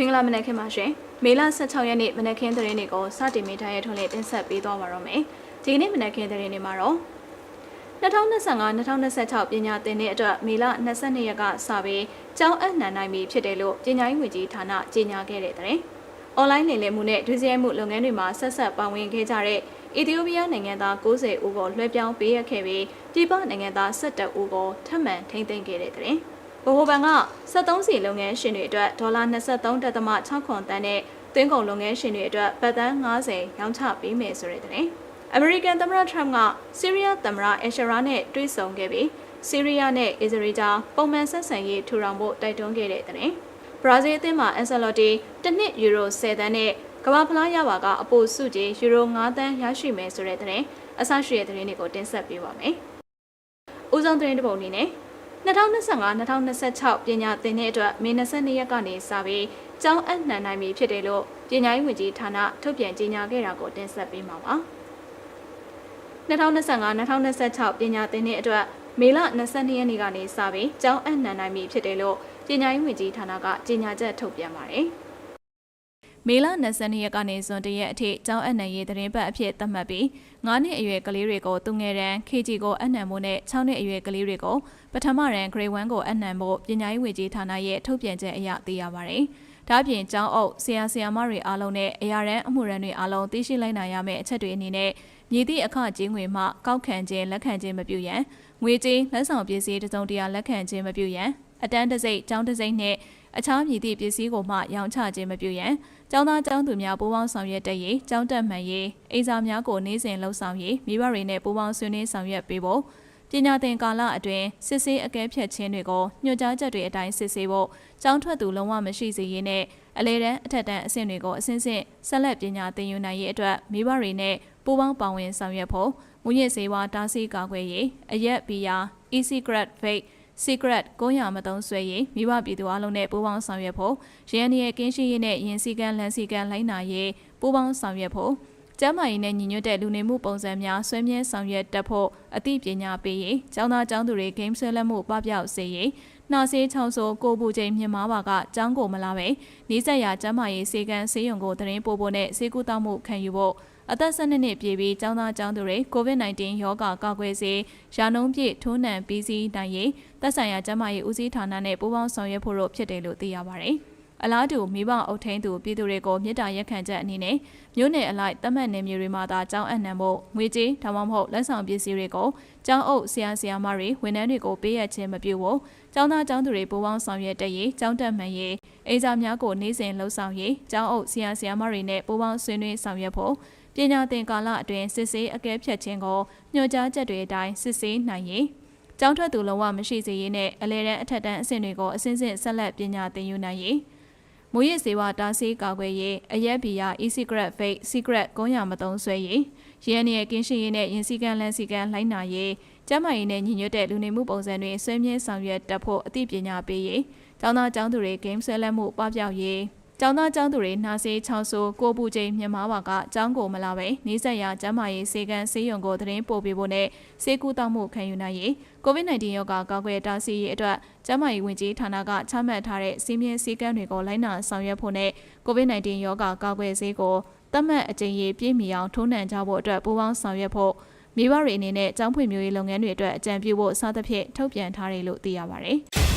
မင်္ဂလာမနက်ခင်းပါရှင်မေလ16ရက်နေ့မနက်ခင်းသတင်းတွေကိုစတင်မိထားရထုံးလေးတင်ဆက်ပေးသွားပါတော့မယ်ဒီကနေ့မနက်ခင်းသတင်းတွေမှာတော့2025-2026ပညာသင်တဲ့အတွက်မေလ22ရက်ကစပြီးကျောင်းအပ်နှံနိုင်ပြီဖြစ်တယ်လို့ပညာရေးဝန်ကြီးဌာနကြေညာခဲ့တဲ့တဲ့။ online နေလည်မှုနဲ့ဒုစရိုက်မှုလုပ်ငန်းတွေမှာဆက်ဆက်ပါဝင်ခဲ့ကြတဲ့အီသီယိုးပီးယားနိုင်ငံသား90ဦးကိုလွှဲပြောင်းပေးရခဲ့ပြီးပြည်ပနိုင်ငံသား17ဦးကိုထပ်မံထိန်းသိမ်းခဲ့တဲ့တဲ့။ ဗဟိုဘဏ်က73စီလုပ်ငန်းရှင်တွေအတွက်ဒေါ်လာ23.6ခွန်တန်းနဲ့သွင်းကုန်လုပ်ငန်းရှင်တွေအတွက်ပတ်သန်း90ရောင်းချပေးမယ်ဆိုတဲ့တဲ့။ American သမ္မတ Trump ကဆီးရီးယားသမ္မတအရှရာနဲ့တွေ့ဆုံခဲ့ပြီးဆီးရီးယားနဲ့အစ္စရေးကြားပုံမှန်ဆက်ဆံရေးထူထောင်ဖို့တိုက်တွန်းခဲ့တဲ့တဲ့။ဘရာဇီးအသင်းမှာအန်ဆယ်လော်တီတစ်နှစ်ယူရို10သန်းနဲ့ကမ္ဘာဖလားရပါကအပိုစုကြီးယူရို9သန်းရရှိမယ်ဆိုတဲ့တဲ့အဆရှိတဲ့သတင်းတွေကိုတင်ဆက်ပေးပါမယ်။ဦးဆုံးသတင်းတစ်ပုဒ်အနေနဲ့ 2025-2026ပညာသင်တဲ့အတွက်မေ22ရက်ကနေစပြီးကျောင်းအပ်နှံနိုင်ပြီဖြစ်တယ်လို့ပညာရေးဝန်ကြီးဌာနထုတ်ပြန်ကြေညာခဲ့တာကိုတင်ဆက်ပေးမှာပါ2025-2026ပညာသင်တဲ့အတွက်မေလ22ရက်နေ့ကနေစပြီးကျောင်းအပ်နှံနိုင်ပြီဖြစ်တယ်လို့ပညာရေးဝန်ကြီးဌာနကကြေညာချက်ထုတ်ပြန်ပါတယ် မေလ22ရက်ကနေဇွန်1ရက်အထိကျောင်းအပ်နှံရေးသတင်းပတ်အဖြစ်သတ်မှတ်ပြီး9နှစ်အရွယ်ကလေးတွေကိုသူငယ်တန်း KG ကိုအပ်နှံမှုနဲ့6နှစ်အရွယ်ကလေးတွေကိုပထမရန် Grade 1ကိုအနှံဖို့ပညာရေးဝန်ကြီးဌာနရဲ့ထုတ်ပြန်ချက်အရသိရပါတယ်။ဒါ့အပြင်ကျောင်းအုပ်ဆရာဆရာမတွေအားလုံးနဲ့အရာရန်အမှုရန်တွေအားလုံးသိရှိလိုက်နိုင်ရမယ့်အချက်တွေအနေနဲ့မြည်သည့်အခကြေးငွေမှကောက်ခံခြင်းလက်ခံခြင်းမပြုရန်ငွေကြေးလက်ဆောင်ပစ္စည်းတစုံတရာလက်ခံခြင်းမပြုရန်အတန်းတစိမ့်ကျောင်းတစိမ့်နဲ့ အခြားမြည်သည့်ပစ္စည်းကိုမှရောင်းချခြင်းမပြုရန်ကျောင်းသားကျောင်းသူများပူးပေါင်းဆောင်ရွက်တဲ့ရေးကျောင်းတက်မှန်ရေးအိမ်စာများကိုနေ့စဉ်လှုပ်ဆောင်ရေးမိဘတွေနဲ့ပူးပေါင်းဆွေးနွေးဆောင်ရွက်ပေးဖို့ပညာသင်ကာလအတွင်းစစ်ဆေးအကဲဖြတ်ခြင်းတွေကိုညွှန်ကြားချက်တွေအတိုင်းစစ်ဆေးဖို့ကျောင်းထွက်သူလုံးဝမရှိစေရေးနဲ့အလေတန်းအထက်တန်းအဆင့်တွေကိုအစဉ်စဉ်ဆက်လက်ပညာသင်ယူနိုင်ရေးအတွက်မိဘတွေနဲ့ပူးပေါင်းပါဝင်ဆောင်ရွက်ဖို့မူရစ်စေဝါတားဆီးကာကွယ်ရေးအရက်ဘီယာ e-cigarette vape secret ကိုရမသုံးဆွဲရေးမိဘပြည်သူအလုံးနဲ့ပူးပေါင်းဆောင်ရွက်ဖို့ရန်ရဲ့ကင်းရှင်းရေးနဲ့ယင်စီကံလန်စီကံလိုက်နာရေးပူးပေါင်းဆောင်ရွက်ဖို့ကျမ်းမာရေးနဲ့ညီညွတ်တဲ့လူနေမှုပုံစံများဆွေးမြဲဆောင်ရွက်တတ်ဖို့အသိပညာပေးရေးကျောင်းသားကျောင်းသူတွေဂိမ်းဆွဲလက်မှုပပျောက်စေရေးနှာစေးချောင်းဆိုးကိုပူချိန်မြင်မာပါကကျောင်းကိုမလာပဲနီးစက်ရကျမ်းမာရေးစေကံဆေးရုံကိုတရင်ပို့ဖို့နဲ့စေကူတောက်မှုခံယူဖို့ အသက်12နှစ်ပြည့်ပြီးကျောင်းသားကျောင်းသူတွေ COVID-19 ရောဂါကာကွယ်ဆေးရာနှုန်းပြည့်ထိုးနှံပြီးစီးနိုင်ရေးသက်ဆိုင်ရာကျန်းမာရေးဦးစီးဌာနနဲ့ပူးပေါင်းဆောင်ရွက်ဖို့တို့ဖြစ်တယ်လို့သိရပါတယ်။အလားတူမိဘအုပ်ထိန်းသူပြည်သူတွေကိုမြစ်တာရက်ခံချက်အနေနဲ့မြို့နယ်အလိုက်တတ်မှတ်နယ်မြေတွေမှာသာကျောင်းအနှံဖို့ငွေကြေးဒါမှမဟုတ်လက်ဆောင်ပစ္စည်းတွေကိုကျောင်းအုပ်ဆရာဆရာမတွေဝန်ထမ်းတွေကိုပေးရခြင်းမပြုဖို့ကျောင်းသားကျောင်းသူတွေပူးပေါင်းဆောင်ရွက်တဲ့ရေးကျောင်းတက်မှန်ရေးအိမ်စာများကိုနေ့စဉ်လှုပ်ဆောင်ရေးကျောင်းအုပ်ဆရာဆရာမတွေနဲ့ပူးပေါင်းဆွေးနွေးဆောင်ရွက်ဖို့ ပညာသင်ကာလအတွင်းစစ်ဆေးအကဲဖြတ်ခြင်းကိုညွှန်ကြားချက်တွေအတိုင်းစစ်ဆေးနိုင်ရေးကျောင်းထွက်သူလုံးဝမရှိစေရေးနဲ့အလဲတန်းအထက်တန်းအဆင့်တွေကိုအစဉ်စဉ်ဆက်လက်ပညာသင်ယူနိုင်ရေးမူရစ်စေဝါတားဆီးကာကွယ်ရေးအရက်ဘီယာ e-cigarette vape secret ကုန်းရမသုံးဆွဲရေးရန်ရဲ့ကင်းရှင်းရေးနဲ့ရင်စည်းကမ်းလမ်းစည်းကမ်းလိုက်နာရေးကျန်းမာရေးနဲ့ညီညွတ်တဲ့လူနေမှုပုံစံတွေဆွေးမြဲဆောင်ရွက်တတ်ဖို့အသိပညာပေးရေးကျောင်းသားကျောင်းသူတွေ game ဆွဲလက်မှုပပျောက်ရေး ကျောင်းသားကျောင်းသူတွေနှာစေးချောင်းဆိုးကိုပူချိန်မြန်မာပါကကျောင်းကိုမလာပဲနေဆက်ရကျန်းမာရေးစေကန်းဆေးရုံကိုသတင်းပို့ပေးဖို့နဲ့ဆေးကူတောက်မှုခံယူနိုင်ရေး COVID-19 ရောဂါကာကွယ်တားဆီးရေးအတွက်ကျန်းမာရေးဝန်ကြီးဌာနကချမှတ်ထားတဲ့စီးမြင်စည်းကမ်းတွေကိုလိုက်နာဆောင်ရွက်ဖို့နဲ့ COVID-19 ရောဂါကာကွယ်ဆေးကိုသတ်မှတ်အကြိမ်ရေပြည့်မီအောင်ထိုးနှံကြဖို့အတွက်ပူးပေါင်းဆောင်ရွက်ဖို့မိဘတွေအနေနဲ့ကျောင်းဖွံ့ဖြိုးရေးလုပ်ငန်းတွေအတွက်အကြံပြုဖို့စသဖြင့်ထုတ်ပြန်ထားတယ်လို့သိရပါတယ်။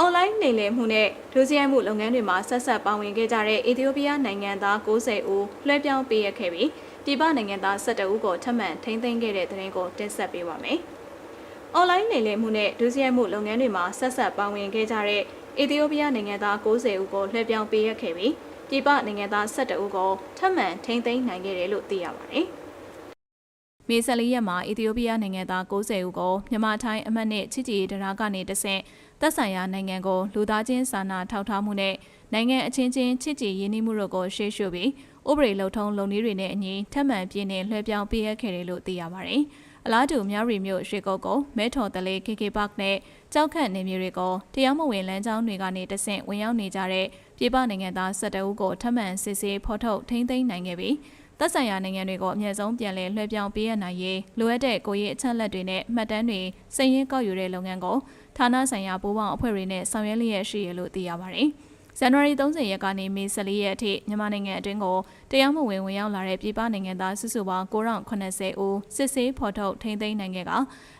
online နေလည်မှုနဲ့ဒုစရိုက်မှုလုပ်ငန်းတွေမှာဆက်ဆက်ပါဝင်ခဲ့ကြတဲ့အီသီယိုးပီးယားနိုင်ငံသား90ဦးလွှဲပြောင်းပေးရခဲ့ပြီးပြည်ပနိုင်ငံသား12ဦးကိုထပ်မံထိန်းသိမ်းခဲ့တဲ့တဲ့ရင်ကိုတင်ဆက်ပေးပါမယ်။ online နေလည်မှုနဲ့ဒုစရိုက်မှုလုပ်ငန်းတွေမှာဆက်ဆက်ပါဝင်ခဲ့ကြတဲ့အီသီယိုးပီးယားနိုင်ငံသား90ဦးကိုလွှဲပြောင်းပေးရခဲ့ပြီးပြည်ပနိုင်ငံသား12ဦးကိုထပ်မံထိန်းသိမ်းနိုင်ခဲ့တယ်လို့သိရပါတယ်။ မေဆယ်လေးရက်မှာအီသီယိုးပီးယားနိုင်ငံသား90ဦးကိုမြန်မာထိုင်းအမှတ်နဲ့ချစ်ကြည်ရေးတရားကနေတဆင့်သက်ဆိုင်ရာနိုင်ငံကိုလူသားချင်းစာနာထောက်ထားမှုနဲ့နိုင်ငံအချင်းချင်းချစ်ကြည်ရင်းနှီးမှုတို့ကိုရှေ့ရှုပြီးဥပဒေလုံထုံးလုံနည်းတွေနဲ့အညီထပ်မံပြည့်နေလွှဲပြောင်းပေးရခဲ့တယ်လို့သိရပါတယ်။အလားတူမြရီမြို့ရွှေကုတ်ကိုမဲထော်တလေး KK Park နဲ့ကြောက်ခန့်နေမျိုးတွေကိုတရားမဝင်လမ်းကြောင်းတွေကနေတဆင့်ဝင်ရောက်နေကြတဲ့ပြည်ပနိုင်ငံသား12ဦးကိုထပ်မံစစ်ဆေးဖော်ထုတ်ထိန်းသိမ်းနိုင်ခဲ့ပြီး သက်ဆိုင်ရာနိုင်ငံတွေကိုအမြဲဆုံးပြန်လည်လွှဲပြောင်းပေးရနိုင်ရေးလိုအပ်တဲ့ကိုရေးအချက်လက်တွေနဲ့မှတ်တမ်းတွေစည်ရင်းကောက်ယူတဲ့လုပ်ငန်းကိုဌာနဆိုင်ရာပူးပေါင်းအဖွဲ့တွေနဲ့ဆောင်ရွက်လျက်ရှိရလို့သိရပါတယ် ဇန်နဝါရီ30ရက်ကနေမေ14ရက်အထိမြန်မာနိုင်ငံအတွင်းကိုတရားမဝင်ဝင်ရောက်လာတဲ့ပြည်ပနိုင်ငံသားစုစုပေါင်း980ဦးစစ်ဆေးဖော်ထုတ်ထိန်းသိမ်းနိုင်ခဲ့က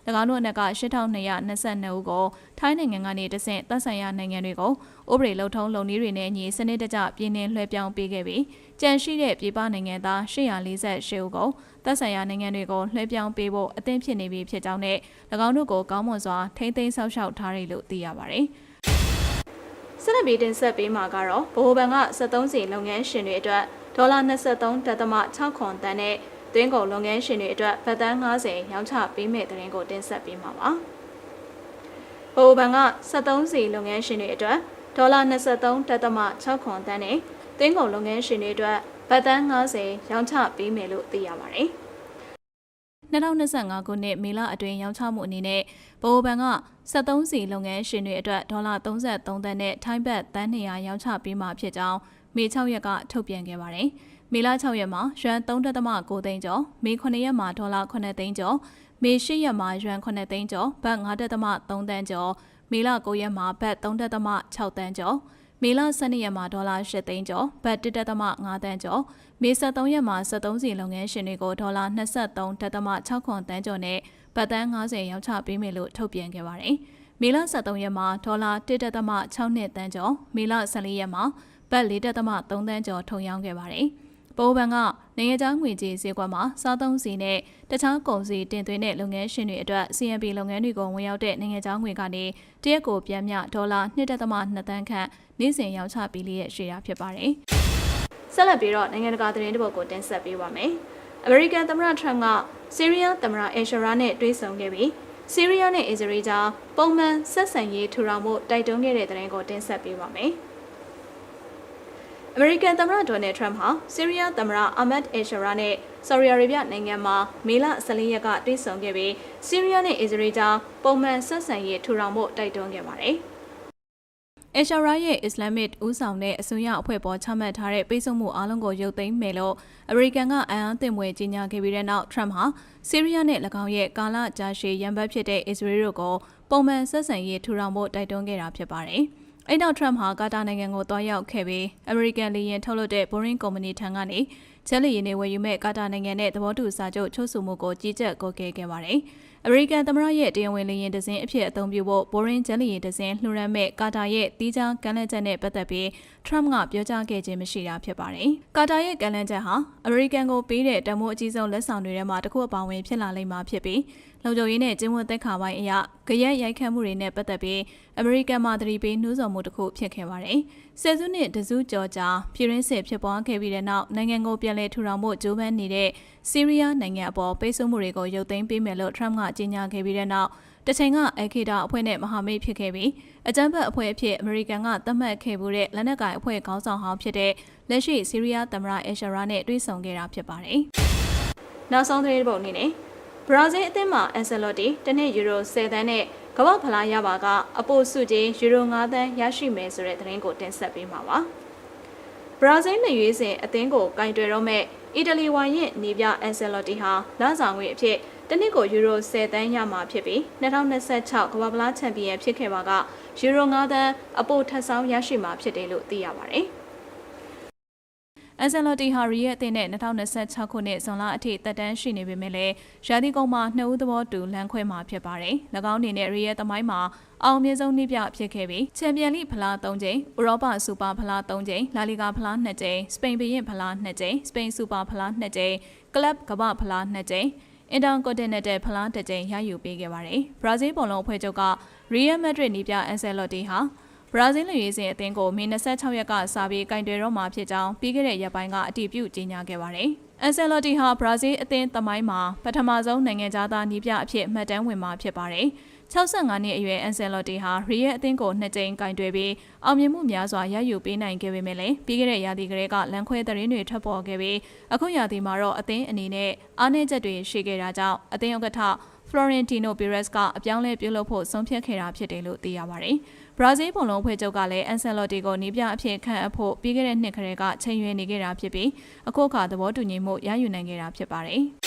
၎င်းတို့အနက်က8222ဦးကိုထိုင်းနိုင်ငံကနေတဆင့်သက်ဆိုင်ရာနိုင်ငံတွေကိုဥပဒေလုံထုံးလုံနည်းတွေနဲ့အညီစနစ်တကျပြည်နှင်လွှဲပြောင်းပေးခဲ့ပြီးကြန့်ရှိတဲ့ပြည်ပနိုင်ငံသား848ဦးကိုသက်ဆိုင်ရာနိုင်ငံတွေကိုလွှဲပြောင်းပေးဖို့အသင့်ဖြစ်နေပြီဖြစ်ကြောင်းနဲ့၎င်းတို့ကိုကောင်းမွန်စွာထိန်းသိမ်းဆောက်ရှောက်ထားတယ်လို့သိရပါတယ်။ ဆက်လက်ပြီးတင်ဆက်ပေးမှာကတော့ဗဟိုဘဏ်က73စီလုပ်ငန်းရှင်တွေအတွက်ဒေါ်လာ23.6ခွန်တန်နဲ့သွင်းကုန်လုပ်ငန်းရှင်တွေအတွက်ဗတ်တန်း90ရောင်းချပေးမဲ့တဲ့ရင်ကိုတင်ဆက်ပေးမှာပါ။ဗဟိုဘဏ်က73စီလုပ်ငန်းရှင်တွေအတွက်ဒေါ်လာ23.6ခွန်တန်နဲ့သွင်းကုန်လုပ်ငန်းရှင်တွေအတွက်ဗတ်တန်း90ရောင်းချပေးမယ်လို့သိရပါတယ်။ 2025ခုနှစ်မေလအတွင်းရောင်းချမှုအနေနဲ့ဗဟိုဘဏ်က73စီလုပ်ငန်းရှင်တွေအတွက်ဒေါ်လာ33သန်းနဲ့ထိုင်းဘတ်တန်း200ရောင်းချပေးမှာဖြစ်ကြောင်းမေ6ရက်ကထုတ်ပြန်ခဲ့ပါတယ်။မေလ6ရက်မှာရွမ်3.9သိန်းကျော်မေ9ရက်မှာဒေါ်လာ9သိန်းကျော်မေ10ရက်မှာရွမ်9သိန်းကျော်ဘတ်9.3သန်းကျော်မေလ9ရက်မှာဘတ်3.6သန်းကျော် မေလ12ရက်မှာဒေါ်လာ8သိန်းကျော်ဘတ်1.5တန်းကျော်မေ73ရက်မှာ73စီလုပ်ငန်းရှင်တွေကိုဒေါ်လာ23.6ခွန်တန်းကျော်နဲ့ဘတ်တန်း90ရောင်းချပေးမယ်လို့ထုတ်ပြန်ခဲ့ပါတယ်။မေလ73ရက်မှာဒေါ်လာ1.6နှစ်တန်းကျော်မေလ14ရက်မှာဘတ်4.3တန်းကျော်ထုံရောင်းခဲ့ပါတယ်။ ပိုးဘန်ကနိုင်ငံခြားငွေကြေးဈေးကွက်မှာစားသုံးစီနဲ့တခြားကုန်စည်တင်သွင်းတဲ့လုပ်ငန်းရှင်တွေအတွက် CNP လုပ်ငန်းတွေကိုဝင်ရောက်တဲ့နိုင်ငံခြားငွေကနေတရက်ကိုပြန်မြဒေါ်လာ1.2တန်းခန့်နေ့စဉ်ရောင်းချပေးလျက်ရှိတာဖြစ်ပါတယ်။ဆက်လက်ပြီးတော့နိုင်ငံတကာသတင်းတပုတ်ကိုတင်ဆက်ပေးပါမယ်။ American သမ္မတ Trump ကဆီးရီးယားသမ္မတအယ်ရှရာနဲ့တွေ့ဆုံခဲ့ပြီးဆီးရီးယားနဲ့အစ္စရေးကြားပုံမှန်ဆက်ဆံရေးထူထောင်ဖို့တိုက်တွန်းခဲ့တဲ့သတင်းကိုတင်ဆက်ပေးပါမယ်။ အမေရိကန်သမ္မတဒေါ်နယ်ထရမ့်ဟာဆီးရီးယားသမ္မတအာမတ်အယ်ရှရာနဲ့ဆော်ဒီအာရေဗျနိုင်ငံမှာမေလ14ရက်ကတွေ့ဆုံခဲ့ပြီးဆီးရီးယားနဲ့အစ္စရေးကြားပုံမှန်ဆက်ဆံရေးထူထောင်ဖို့တိုက်တွန်းခဲ့ပါတယ်။အယ်ရှာရာရဲ့အစ္စလာမစ်ဦးဆောင်တဲ့အစိုးရအဖွဲ့ပေါ်ချမှတ်ထားတဲ့ပိတ်ဆို့မှုအလုံးကိုရုပ်သိမ်းမယ်လို့အမေရိကန်ကအံ့အားသင့်မွေကြီးညာခဲ့ပြီးတဲ့နောက်ထရမ့်ဟာဆီးရီးယားနဲ့၎င်းရဲ့ကာလကြာရှည်ရန်ဘတ်ဖြစ်တဲ့အစ္စရေးတို့ကိုပုံမှန်ဆက်ဆံရေးထူထောင်ဖို့တိုက်တွန်းခဲ့တာဖြစ်ပါတယ်။ အဲ့နောက်ထရမ့်ဟာကာတာနိုင်ငံကိုတွားရောက်ခဲ့ပြီးအမေရိကန်လေယာဉ်ထုတ်လုပ်တဲ့ Boeing ကုမ္ပဏီထံကနေချဲလေယာဉ်တွေဝယ်ယူမဲ့ကာတာနိုင်ငံနဲ့သဘောတူစာချုပ်ချုပ်ဆိုမှုကိုကြီးကြပ်ကိုကဲခဲ့ပါတယ်။ အမေရိကန်သမ္မတရဲ့တရားဝင်လေယာဉ်ဒဇင်းအဖြစ်အသုံးပြုဖို့ Boeing ချဲလေယာဉ်ဒဇင်းလှူရမ်းမဲ့ကာတာရဲ့တီးခြားကမ်းလှမ်းချက်နဲ့ပတ်သက်ပြီးထရမ့်ကပြောကြားခဲ့ခြင်းမရှိတာဖြစ်ပါတယ်။ကာတာရဲ့ကမ်းလှမ်းချက်ဟာအမေရိကန်ကိုပေးတဲ့တမိုးအကြီးဆုံးလက်ဆောင်တွေထဲမှာတစ်ခုအပါအဝင်ဖြစ်လာလိမ့်မှာဖြစ်ပြီးလုံခြုံရေးနဲ့ကျင်းဝတ်သက်ခါပိုင်းအရကြရက်ရိုက်ခတ်မှုတွေနဲ့ပတ်သက်ပြီးအမေရိကန်မှသတိပေးနှိုးဆော်မှုတစ်ခုဖြစ်ခဲ့ပါတယ်။ဆယ်စုနှစ်တစုကျော်ကြာပြည်ရင်းစစ်ဖြစ်ပွားခဲ့ပြီးတဲ့နောက်နိုင်ငံကိုပြန်လည်ထူထောင်ဖို့ကြိုးပမ်းနေတဲ့ဆီးရီးယားနိုင်ငံအပေါ်ပိတ်ဆို့မှုတွေကိုရုပ်သိမ်းပေးမယ်လို့ထရမ့်ကကြေညာခဲ့ပြီးတဲ့နောက်တချိန်ကအခေတာအဖွဲ့နဲ့မဟာမိတ်ဖြစ်ခဲ့ပြီးအကြမ်းဖက်အဖွဲ့အဖြစ်အမေရိကန်ကသတ်မှတ်ခဲ့မှုတဲ့လက်နက်ကိုင်အဖွဲ့ခေါင်းဆောင်ဟောင်းဖြစ်တဲ့လက်ရှိဆီးရီးယားသမ္မတအယ်ရှာရာနဲ့တွေ့ဆုံခဲ့တာဖြစ်ပါတယ်။နောက်ဆုံးသတင်းပုံအနေနဲ့ဘရာဇီးအသင်းမှာအန်ဆယ်လော်တီတနည်းယူရို10သန်းနဲ့ကမ္ဘာဖလားရပါကအပိုစုကြီးယူရို9သန်းရရှိမယ်ဆိုတဲ့သတင်းကိုတင်ဆက်ပေးမှာပါ။ဘရာဇီးလက်ရွေးစင်အသင်းကိုကင်တွယ်တော့မဲ့အီတလီဝိုင်ရဲ့နေပြအန်ဆယ်လော်တီဟာလဆောင်ငွေအဖြစ် တနည်းကိုယူရို10သန်းရမှာဖြစ်ပြီး2026ကမ္ဘာဖလားချန်ပီယံဖြစ်ခဲ့ပါကယူရို9သန်းအပိုထပ်ဆောင်ရရှိမှာဖြစ်တယ်လို့သိရပါတယ်။အန်ဆယ်လော်တီဟာရီရဲ့အသင်းနဲ့2026ခုနှစ်ဇွန်လအထိတက်တန်းရှိနေပေမဲ့လည်းရာသီကုန်မှာနှစ်ဦးသဘောတူလမ်းခွဲမှာဖြစ်ပါတယ်။၎င်းအနေနဲ့ရီရဲ့သမိုင်းမှာအောင်မြင်ဆုံးနှိပြဖြစ်ခဲ့ပြီးချန်ပီယံလိဖလား၃ကြိမ်၊ဥရောပစူပါဖလား၃ကြိမ်၊လာလီဂါဖလား၂ကြိမ်၊စပိန်ဘီရင်ဖလား၂ကြိမ်၊စပိန်စူပါဖလား၂ကြိမ်၊ကလပ်ကမ္ဘာဖလား၂ကြိမ် အင်တာကွန်တင်နယ်တယ်ဖလားတစ်ကြိမ်ရယူပေးခဲ့ပါတယ်။ဘရာဇီးဘောလုံးအဖွဲ့ချုပ်ကရီယယ်မက်ဒရစ်နီးပြအန်ဆယ်လော်တီဟာဘရာဇီးလူရေးစဉ်အသင်းကိုမေ26ရက်ကစပြီးကင်တွယ်တော့မှာဖြစ်ကြောင်းပြီးခဲ့တဲ့ရက်ပိုင်းကအတည်ပြုကြေညာခဲ့ပါတယ်။အန်ဆယ်လော်တီဟာဘရာဇီးအသင်းသမိုင်းမှာပထမဆုံးနိုင်ငံသားနီးပြအဖြစ်မှတ်တမ်းဝင်မှာဖြစ်ပါတယ်။ 65နှစ်အရွယ်အန်ဆယ်လော်တီဟာရီရဲ့အသင်းကိုနှစ်ကြိမ်ကင်တွယ်ပြီးအောင်မြင်မှုများစွာရယူပေးနိုင်ခဲ့ပေမဲ့လည်းပြီးခဲ့တဲ့ရာသီကလေးကလန်ခွဲသတင်းတွေထွက်ပေါ်ခဲ့ပြီးအခုရာသီမှာတော့အသင်းအနေနဲ့အားနည်းချက်တွေရှိခဲ့တာကြောင့်အသင်းဥက္ကဋ္ဌ Florentino Perez ကအပြောင်းလဲပြုလုပ်ဖို့ဆုံးဖြတ်ခဲ့တာဖြစ်တယ်လို့သိရပါတယ်။ဘရာဇီးပုံလုံးအဖွဲ့ချုပ်ကလည်းအန်ဆယ်လော်တီကိုနီးပြအဖြစ်ခန့်အပ်ဖို့ပြီးခဲ့တဲ့နှစ်ကလေးကချိန်ရွေးနေခဲ့တာဖြစ်ပြီးအခုအခါသဘောတူညီမှုရယူနိုင်ခဲ့တာဖြစ်ပါတယ်။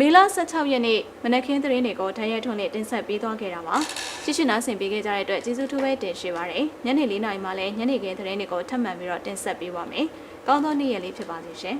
မေလ16ရက်နေ့မနက်ခင်းသတင်းတွေကိုဓာတ်ရိုက်ထုတ်နဲ့တင်ဆက်ပေးသွားခဲ့တာပါကြည့်ရှုနားဆင်ပေးခဲ့ကြတဲ့အတွက်ကျေးဇူးထူးပဲတင်ရှိပါတယ်ညနေ၄နာရီမှလည်းညနေခင်းသတင်းတွေကိုထပ်မံပြီးတော့တင်ဆက်ပေးပါမယ်ကောင်းသောနေ့ရက်လေးဖြစ်ပါစေရှင်